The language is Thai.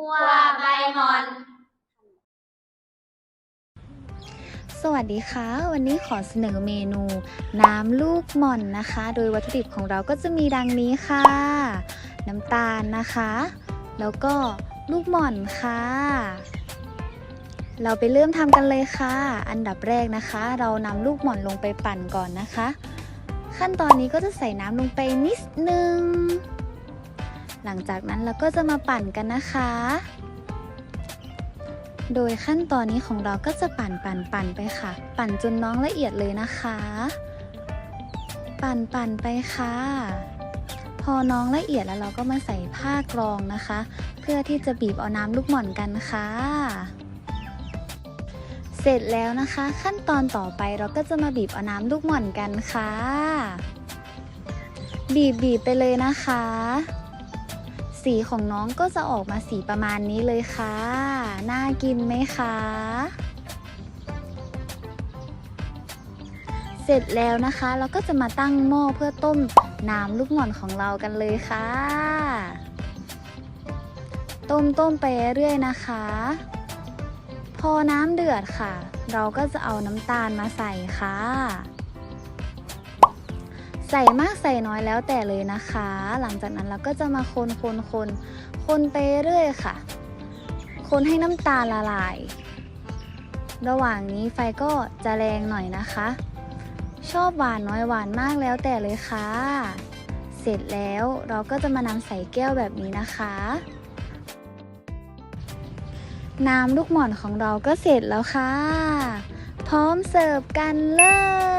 คั่วใบหมอน สวัสดีค่ะ วันนี้ขอเสนอเมนู น้ำลูกหม่อนนะคะ โดยวัตถุดิบของเราก็จะมีดังนี้ค่ะ น้ำตาลนะคะ แล้วก็ลูกหม่อนค่ะ เราไปเริ่มทำกันเลยค่ะ อันดับแรกนะคะ เรานำลูกหม่อนลงไปปั่นก่อนนะคะ ขั้นตอนนี้ก็จะใส่น้ำลงไปนิดนึง หลังจากนั้นเราก็จะมาปั่นกันนะคะ โดยขั้นตอนนี้ของเราก็จะปั่นปั่นปั่นไปค่ะ ปั่นจนน้องละเอียดเลยนะคะ ปั่นปั่นไปค่ะ พอน้องละเอียดแล้วเราก็มาใส่ผ้ากรองนะคะ เพื่อที่จะบีบเอาน้ำลูกหม่อนกันค่ะเสร็จแล้วนะคะ ขั้นตอนต่อไปเราก็จะมาบีบเอาน้ำลูกหม่อนกันค่ะ บีบบีบไปเลยนะคะ สีของน้องก็จะออกมาสีประมาณนี้เลยค่ะ น่ากินไหมคะ เสร็จแล้วนะคะ เราก็จะมาตั้งหม้อเพื่อต้มน้ำลูกหม่อนของเรากันเลยค่ะ ต้มต้มไปเรื่อยๆนะคะ พอน้ำเดือดค่ะ เราก็จะเอาน้ำตาลมาใส่ค่ะ ใส่มากใส่น้อยแล้วแต่เลยนะคะ หลังจากนั้นเราก็จะมาคนคนคนคนไปเรื่อยค่ะ คนให้น้ำตาลละลาย ระหว่างนี้ไฟก็จะแรงหน่อยนะคะ ชอบหวานน้อยหวานมากแล้วแต่เลยค่ะ เสร็จแล้วเราก็จะมานำใส่แก้วแบบนี้นะคะ น้ำลูกหม่อนของเราก็เสร็จแล้วค่ะ พร้อมเสิร์ฟกันเลย